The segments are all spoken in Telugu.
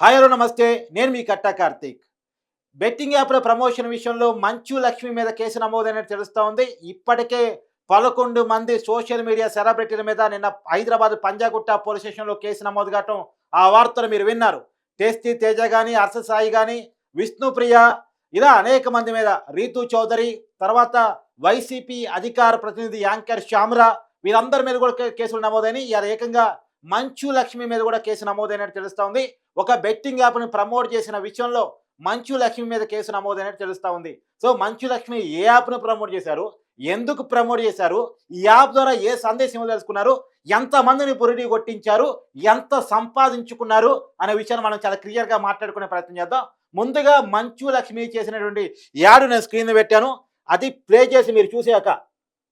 హాయ్ హలో నమస్తే. నేను మీ కట్టా కార్తీక్. బెట్టింగ్ యాప్ల ప్రమోషన్ విషయంలో మంచు లక్ష్మి మీద కేసు నమోదైనట్టు తెలుస్తూ ఉంది. ఇప్పటికే పదకొండు మంది సోషల్ మీడియా సెలబ్రిటీల మీద నిన్న హైదరాబాద్ పంజాగుట్ట పోలీస్ స్టేషన్లో కేసు నమోదు కావటం ఆ వార్తలు మీరు విన్నారు. టేస్టీ తేజ కానీ హర్ష సాయి కానీ విష్ణుప్రియ ఇలా అనేక మంది మీద రీతు చౌదరి తర్వాత వైసీపీ అధికార ప్రతినిధి యాంకర్ శ్యామరా వీరందరి మీద కూడా కేసులు నమోదైన ఇలా ఏకంగా మంచు లక్ష్మి మీద కూడా కేసు నమోదైనట్టు తెలుస్తూ ఉంది. ఒక బెట్టింగ్ యాప్ని ప్రమోట్ చేసిన విషయంలో మంచు లక్ష్మి మీద కేసు నమోదైనట్టు తెలుస్తూ ఉంది. సో మంచు లక్ష్మి ఏ యాప్ను ప్రమోట్ చేశారు? ఎందుకు ప్రమోట్ చేశారు? ఈ యాప్ ద్వారా ఏ సందేశం తెలుసుకున్నారు? ఎంతమందిని పురిడి కొట్టించారు? ఎంత సంపాదించుకున్నారు? అనే విషయాన్ని మనం చాలా క్లియర్గా మాట్లాడుకునే ప్రయత్నం చేద్దాం. ముందుగా మంచు లక్ష్మి చేసినటువంటి యాడ్ నేను స్క్రీన్ పెట్టాను. అది ప్లే చేసి మీరు చూసాక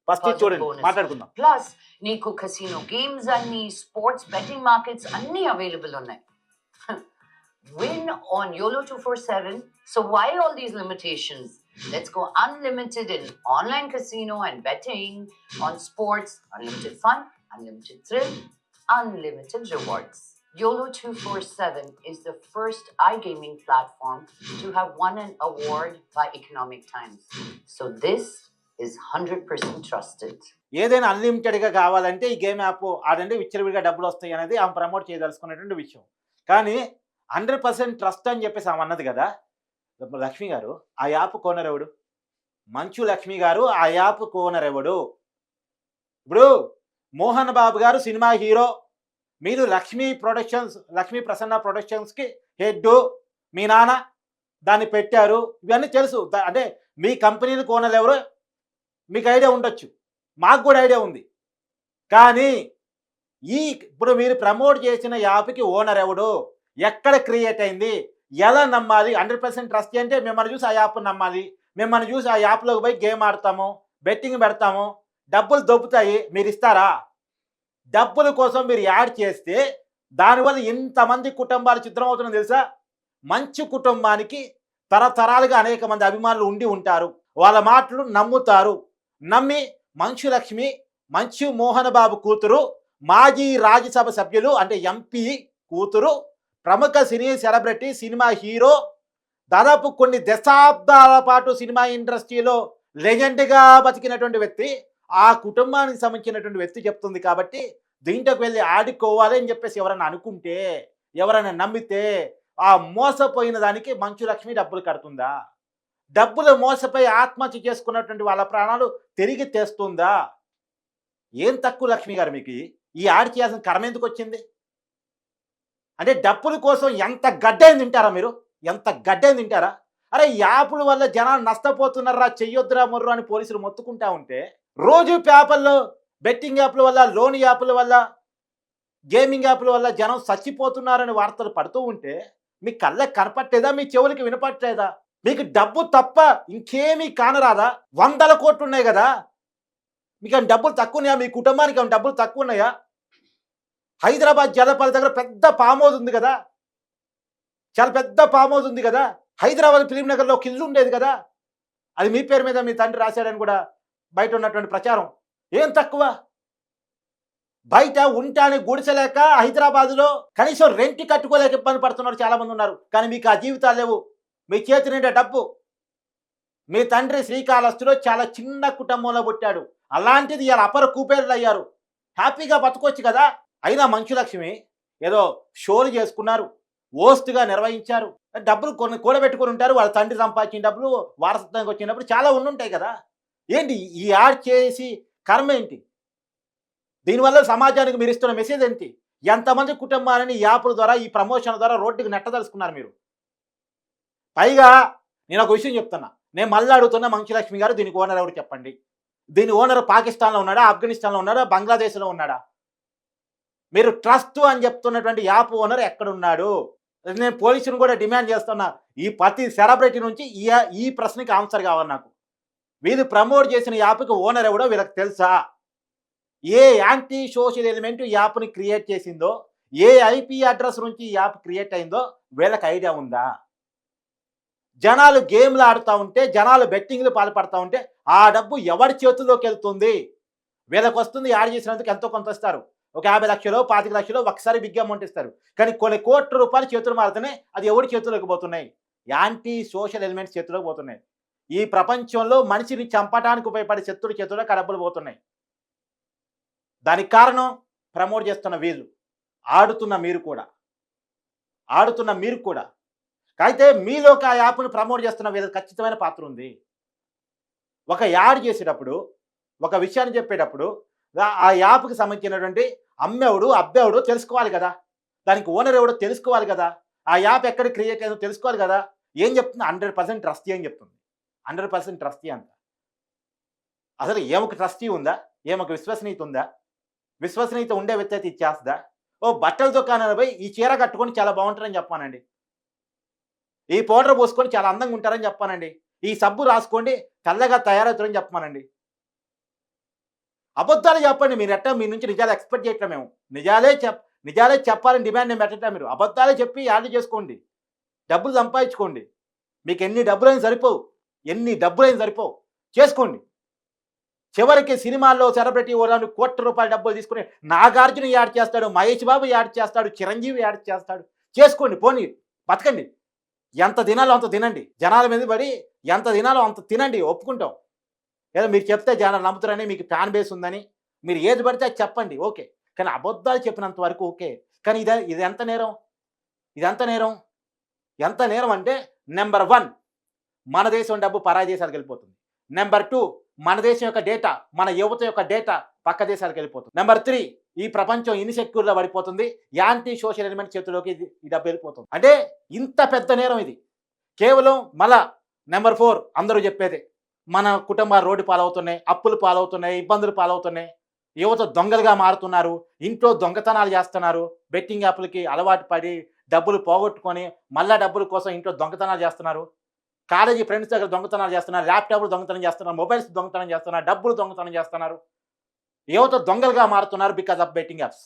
ఫస్ట్ చూడండి. మాట్లాడుకుందాం. ప్లస్ నీకు కసినో గేమ్స్ అన్ని స్పోర్ట్స్ బెట్టింగ్ మార్కెట్స్ అన్ని అవైలబుల్ ఉన్నాయి. On YOLO 247. So why all these limitations? Let's go unlimited in online casino and betting, on sports, unlimited fun, unlimited thrill, unlimited rewards. YOLO 247 is the first iGaming platform to have won an award by Economic Times. So this is 100% trusted. ఏదైనా అన్లిమిటెడ్గా కావాలంటే ఈ గేమ్ యాప్ ఆడండి విచ్చలవిడిగా డబ్బులు వస్తాయి అనేది ఆమె ప్రమోట్ చేయదలుచుకున్నటువంటి విషయం కానీ హండ్రెడ్ పర్సెంట్ ట్రస్ట్ అని చెప్పేసి ఆమె అన్నది కదా. లక్ష్మి గారు ఆ యాప్ కోనర్ ఎవడు? మంచు లక్ష్మి గారు ఆ యాప్ కోనర్ ఎవడు? ఇప్పుడు మోహన్ బాబు గారు సినిమా హీరో. మీరు లక్ష్మీ ప్రొడక్షన్స్ లక్ష్మీ ప్రసన్న ప్రొడక్షన్స్కి హెడ్ మీ నాన్న దాన్ని పెట్టారు. ఇవన్నీ తెలుసు. అంటే మీ కంపెనీని కోనర్ ఎవరు మీకు ఐడియా ఉండొచ్చు. మాకు కూడా ఐడియా ఉంది. కానీ ఈ ఇప్పుడు మీరు ప్రమోట్ చేసిన యాప్కి ఓనర్ ఎవడు? ఎక్కడ క్రియేట్ అయింది? ఎలా నమ్మాలి? హండ్రెడ్ పర్సెంట్ ట్రస్ట్ అంటే మిమ్మల్ని చూసి ఆ యాప్ నమ్మాలి. మిమ్మల్ని చూసి ఆ యాప్లోకి పోయి గేమ్ ఆడతాము బెట్టింగ్ పెడతాము. డబ్బులు దొబ్బుతాయి. మీరు ఇస్తారా? డబ్బుల కోసం మీరు యాడ్ చేస్తే దానివల్ల ఇంతమంది కుటుంబాలు చిత్రం అవుతుందో తెలుసా? మంచి కుటుంబానికి తరతరాలుగా అనేక మంది అభిమానులు ఉండి ఉంటారు. వాళ్ళ మాటలు నమ్ముతారు. నమ్మి మంచు లక్ష్మి మంచు మోహన్ బాబు కూతురు మాజీ రాజ్యసభ సభ్యులు అంటే ఎంపీ కూతురు ప్రముఖ సినీ సెలబ్రిటీ సినిమా హీరో దాదాపు కొన్ని దశాబ్దాల పాటు సినిమా ఇండస్ట్రీలో లెజెండ్గా బతికినటువంటి వ్యక్తి ఆ కుటుంబానికి సంబంధించినటువంటి వ్యక్తి చెప్తుంది కాబట్టి దీంట్లోకి వెళ్ళి ఆడుకోవాలి అని చెప్పేసి ఎవరైనా అనుకుంటే ఎవరైనా నమ్మితే ఆ మోసపోయిన దానికి మంచు లక్ష్మి డబ్బులు కడుతుందా? డబ్బులు మోసపోయి ఆత్మహత్య చేసుకున్నటువంటి వాళ్ళ ప్రాణాలు తిరిగి తెస్తుందా? ఏం తక్కువ లక్ష్మి గారు మీకు? ఈ- ఆడి చేయాల్సిన కర్మ ఎందుకు వచ్చింది? అంటే డప్పుల కోసం ఎంత గడ్డని తింటారా మీరు? ఎంత గడ్డని తింటారా? అరే యాప్ల వల్ల జనాలు నష్టపోతున్నారా చెయ్యొద్దురా మొర్రు అని పోలీసులు మొత్తుకుంటా ఉంటే రోజు పేపర్లో బెట్టింగ్ యాప్ల వల్ల లోన్ యాప్ల వల్ల గేమింగ్ యాప్ల వల్ల జనం చచ్చిపోతున్నారని వార్తలు పడుతూ ఉంటే మీ కళ్ళకి కనపట్టేదా? మీ చెవులకి వినపట్టలేదా? మీకు డబ్బు తప్ప ఇంకేమీ కానరాదా? వందల కోట్లు ఉన్నాయి కదా? మీకు ఏమైనా డబ్బులు తక్కువ ఉన్నాయా మీ కుటుంబానికి ఏమైనా డబ్బులు తక్కువ ఉన్నాయా హైదరాబాద్ జలపాల దగ్గర పెద్ద ఫామ్ ఉంది కదా. చాలా పెద్ద ఫామ్ ఉంది కదా. హైదరాబాద్ ఫిలిం నగర్లో ఒక ఇల్లు ఉండేది కదా. అది మీ పేరు మీద మీ తండ్రి రాశాడని కూడా బయట ఉన్నటువంటి ప్రచారం. ఏం తక్కువ? బయట ఉంటాని గుడిసెలేక హైదరాబాద్లో కనీసం రెంట్ కట్టుకోలేక ఇబ్బంది పడుతున్నారు చాలామంది ఉన్నారు. కానీ మీకు ఆ జీవితాలు లేవు. మీ చేతి నిండా డబ్బు. మీ తండ్రి శ్రీకాళహస్తిలో చాలా చిన్న కుటుంబంలో పుట్టాడు. అలాంటిది ఇలా అపర కూపేర్లు అయ్యారు. హ్యాపీగా బతకొచ్చు కదా. అయినా మంచులక్ష్మి ఏదో షోలు చేసుకున్నారు ఓస్ట్గా నిర్వహించారు. డబ్బులు కొన్ని కూడబెట్టుకుని ఉంటారు వాళ్ళ తండ్రి సంపాదించిన డబ్బులు వారసత్వానికి వచ్చినప్పుడు చాలా ఉండుంటాయి కదా. ఏంటి ఈ యాడ్ చేసి కర్మ ఏంటి? దీనివల్ల సమాజానికి మీరు ఇస్తున్న మెసేజ్ ఏంటి? ఎంతమంది కుటుంబాలని ఈ యాప్ల ద్వారా ఈ ప్రమోషన్ ద్వారా రోడ్డుకి నెట్టదలుచుకున్నారు మీరు? పైగా నేను ఒక విషయం చెప్తున్నా. నేను మళ్ళీ అడుగుతున్నా మంచులక్ష్మి గారు దీనికి ఓనర్ ఎవరు చెప్పండి? దీని ఓనర్ పాకిస్తాన్లో ఉన్నాడా ఆఫ్ఘనిస్తాన్లో ఉన్నాడా బంగ్లాదేశ్లో ఉన్నాడా? మీరు ట్రస్ట్ అని చెప్తున్నటువంటి యాప్ ఓనర్ ఎక్కడున్నాడు? నేను పోలీసుని కూడా డిమాండ్ చేస్తున్నా. ఈ ప్రతి సెలబ్రిటీ నుంచి ఈ ఈ ప్రశ్నకి ఆన్సర్ కావాలి నాకు. వీళ్ళు ప్రమోట్ చేసిన యాప్కి ఓనర్ ఎవడో వీళ్ళకి తెలుసా? ఏ యాంటీ సోషల్ ఎలిమెంట్ ఈ యాప్ని క్రియేట్ చేసిందో ఏ ఐపీ అడ్రస్ నుంచి ఈ యాప్ క్రియేట్ అయిందో వీళ్ళకి ఐడియా ఉందా? జనాలు గేమ్లు ఆడుతూ ఉంటే జనాలు బెట్టింగ్లు పాల్పడతా ఉంటే ఆ డబ్బు ఎవరి చేతుల్లోకి వెళ్తుంది? వీళ్ళకి వస్తుంది యాడ్ చేసినందుకు ఎంతో కొంత వస్తారు ఒక యాభై లక్షలు పాతిక లక్షలు ఒకసారి బిగ్ అమౌంట్ ఇస్తారు. కానీ కొన్ని కోట్ల రూపాయలు చేతులు మారుతున్నాయి అది ఎవరి చేతుల్లోకి పోతున్నాయి? యాంటీ సోషల్ ఎలిమెంట్స్ చేతులకు పోతున్నాయి. ఈ ప్రపంచంలో మనిషిని చంపడానికి ఉపయోగపడే శత్రుడు చేతుల్లో కడపలు పోతున్నాయి. దానికి కారణం ప్రమోట్ చేస్తున్న వీళ్ళు. ఆడుతున్న మీరు కూడా. ఆడుతున్న మీరు కూడా. అయితే మీలోకి ఆ యాప్ను ప్రమోట్ చేస్తున్న వీళ్ళ ఖచ్చితమైన పాత్ర ఉంది. ఒక యాడ్ చేసేటప్పుడు ఒక విషయాన్ని చెప్పేటప్పుడు ఆ యాప్కి సంబంధించినటువంటి అమ్మేవుడు అబ్బేవుడు తెలుసుకోవాలి కదా. దానికి ఓనర్ ఎవడో తెలుసుకోవాలి కదా. ఆ యాప్ ఎక్కడ క్రియేట్ అయిందో తెలుసుకోవాలి కదా. ఏం చెప్తుంది? హండ్రెడ్ పర్సెంట్ ట్రస్టీ అని చెప్తుంది. హండ్రెడ్ పర్సెంట్ ట్రస్టీ అంట. అసలు ఏమొక ట్రస్టీ ఉందా? ఏమొక విశ్వసనీయత ఉందా? విశ్వసనీయత ఉండే వ్యక్తి అయితే ఇచ్చేస్తుందా ఓ బట్టల దుకాణాలు పోయి ఈ చీర కట్టుకొని చాలా బాగుంటారని చెప్పానండి. ఈ పౌడర్ పోసుకొని చాలా అందంగా ఉంటారని చెప్పానండి. ఈ సబ్బు రాసుకోండి తెల్లగా తయారవుతారని చెప్పమానండి అబద్ధాలు చెప్పండి. మీరు ఎట్టా మీ నుంచి నిజాలు ఎక్స్పెక్ట్ చేయట్లే మేము. నిజాలే చెప్ నిజాలే చెప్పాలని డిమాండ్ నేను పెట్టట్లే మీరు. అబద్ధాలే చెప్పి యాడ్ చేసుకోండి. డబ్బులు సంపాదించుకోండి. మీకు ఎన్ని డబ్బులైనా సరిపోవు. ఎన్ని డబ్బులైనా సరిపోవు. చేసుకోండి. చివరికి సినిమాల్లో సెలబ్రిటీ ఓలాను కోట్ల రూపాయల డబ్బులు తీసుకుని నాగార్జున యాడ్ చేస్తాడు మహేష్ బాబు యాడ్ చేస్తాడు చిరంజీవి యాడ్ చేస్తాడు. చేసుకోండి. పోనీ బతకండి. ఎంత తినాలో అంత తినండి. జనాల మీద పడి ఎంత తినాలో అంత తినండి. ఒప్పుకుంటాం. ఏదో మీరు చెప్తే జనాలు నమ్ముతారని మీకు ఫ్యాన్ బేస్ ఉందని. మీరు ఏది పడితే అది చెప్పండి ఓకే. కానీ అబద్ధాలు చెప్పినంత వరకు ఓకే. కానీ ఇది ఇది ఎంత నేరం? ఇది ఎంత నేరం? ఎంత నేరం అంటే నెంబర్ వన్ మన దేశం డబ్బు పరాయి దేశాలకు వెళ్ళిపోతుంది. నెంబర్ టూ మన దేశం యొక్క డేటా మన యువత యొక్క డేటా పక్క దేశాలకు వెళ్ళిపోతుంది. నెంబర్ త్రీ ఈ ప్రపంచం ఇన్సెక్యూర్లో పడిపోతుంది. యాంటీ సోషల్ ఎలిమెంట్ చేతిలోకి ఇది ఈ డబ్బు వెళ్ళిపోతుంది. అంటే ఇంత పెద్ద నేరం ఇది. కేవలం మళ్ళా నెంబర్ ఫోర్ అందరూ చెప్పేదే. మన కుటుంబాలు రోడ్డు పాలవుతున్నాయి అప్పులు పాలవుతున్నాయి ఇబ్బందులు పాలవుతున్నాయి. యువత దొంగలుగా మారుతున్నారు ఇంట్లో దొంగతనాలు చేస్తున్నారు బెట్టింగ్ యాప్లకి అలవాటు పడి డబ్బులు పోగొట్టుకొని మళ్ళా డబ్బుల కోసం ఇంట్లో దొంగతనాలు చేస్తున్నారు. కాలేజీ ఫ్రెండ్స్ దగ్గర దొంగతనాలు చేస్తున్నారు ల్యాప్టాప్లు దొంగతనం చేస్తున్నారు మొబైల్స్ దొంగతనం చేస్తున్నారు డబ్బులు దొంగతనం చేస్తున్నారు. యువత దొంగలుగా మారుతున్నారు because of betting apps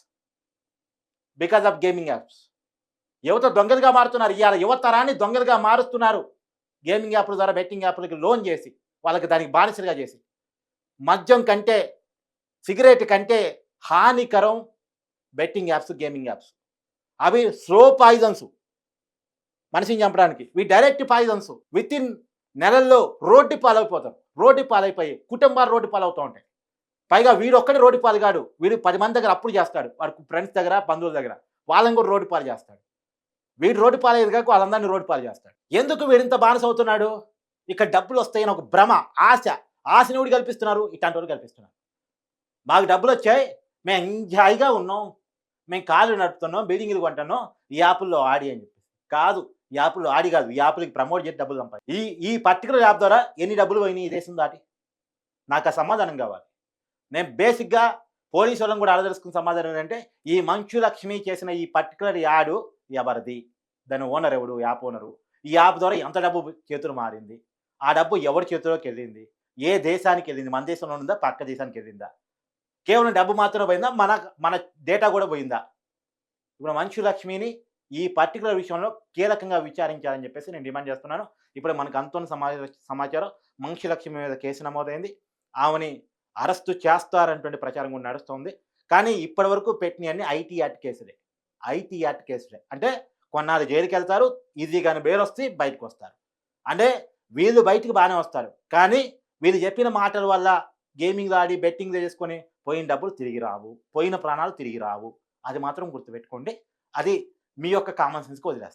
because of gaming apps యువత దొంగలుగా మారుతున్నారు ఇవాళ యువతరాన్ని దొంగలుగా మారుస్తున్నారు. గేమింగ్ యాప్ల ద్వారా బెట్టింగ్ యాప్లకి లోన్ చేసి వాళ్ళకి దానికి బానిసలుగా చేసి మద్యం కంటే సిగరెట్ కంటే హానికరం బెట్టింగ్ యాప్స్ గేమింగ్ యాప్స్. అవి స్లో పాయిజన్స్. మనిషిని చంపడానికి. ఇవి డైరెక్ట్ పాయిజన్స్. విత్ ఇన్ నెలల్లో రోడ్డు పాలైపోతారు రోడ్డు పాలైపోయి కుటుంబాలు రోడ్డు పాలవుతూ ఉంటాయి. పైగా వీడు ఒక్కడే రోడ్డు పాలు కాడు వీడు పది మంది దగ్గర అప్పులు చేస్తాడు. వాడు ఫ్రెండ్స్ దగ్గర బంధువుల దగ్గర. వాళ్ళని కూడా రోడ్డు పాలు చేస్తాడు. వీడు రోడ్డు పాలయ్యేది కాక వాళ్ళందరినీ రోడ్డు పాలు చేస్తాడు. ఎందుకు వీడింత బానిస అవుతున్నాడు? ఇక్కడ డబ్బులు వస్తాయని ఒక భ్రమ ఆశ. ఆశని కూడా కల్పిస్తున్నారు? ఇట్లాంటి కల్పిస్తున్నారు. మాకు డబ్బులు వచ్చాయి మేము ఎంజాయ్గా ఉన్నాం. మేము కాళ్ళు నడుపుతున్నాం బిల్డింగ్లు కొంటున్నాం. ఈ యాప్ల్లో ఆడి అని చెప్పి కాదు ఈ యాప్లో ఆడి కాదు. ఈ యాప్లకి ప్రమోట్ చేసి డబ్బులు సంపాది. ఈ ఈ పర్టికులర్ యాప్ ద్వారా ఎన్ని డబ్బులు పోయినాయి ఈ దేశం దాటి? నాకు ఆ సమాధానం కావాలి. నేను బేసిక్గా పోలీసు వాళ్ళని కూడా అడదలుసుకున్న సమాధానం ఏంటంటే ఈ మంచు లక్ష్మి చేసిన ఈ పర్టికులర్ యాడు ఎవరిది? దాని ఓనర్ ఎవడు? App owner. ఈ యాప్ ద్వారా ఎంత డబ్బు చేతులు మారింది? ఆ డబ్బు ఎవరి చేతిలోకి వెళ్ళింది? ఏ దేశానికి వెళ్ళింది? మన దేశంలో ఉందా? పక్క దేశానికి వెళ్ళిందా? కేవలం డబ్బు మాత్రమే పోయిందా? మన మన డేటా కూడా పోయిందా? ఇప్పుడు మంచు లక్ష్మిని ఈ పర్టికులర్ విషయంలో కీలకంగా విచారించాలని చెప్పేసి నేను డిమాండ్ చేస్తున్నాను. ఇప్పుడు మనకు అంతున్న సమాచారం సమాచారం మంచు లక్ష్మి మీద కేసు నమోదైంది. ఆమెని అరెస్టు చేస్తారనేటువంటి ప్రచారం కూడా నడుస్తుంది. కానీ ఇప్పటి వరకు పెట్టినవన్నీ ఐటీ యాక్ట్ కేసులే. ఐటీ యాక్ట్ కేసులే. అంటే కొన్నాళ్ళు జైలుకి వెళ్తారు ఈజీగానే బెయిల్ వస్తే బయటకు వస్తారు అంటే వీళ్ళు బయటికి బాగానే వస్తారు. కానీ వీళ్ళు చెప్పిన మాటల వల్ల గేమింగ్ ఆడి బెట్టింగ్ చేసుకొని పోయిన డబ్బులు తిరిగి రావు. పోయిన ప్రాణాలు తిరిగి రావు. అది మాత్రం గుర్తుపెట్టుకోండి. అది మీ యొక్క కామన్ సెన్స్కి వదిలేస్తాను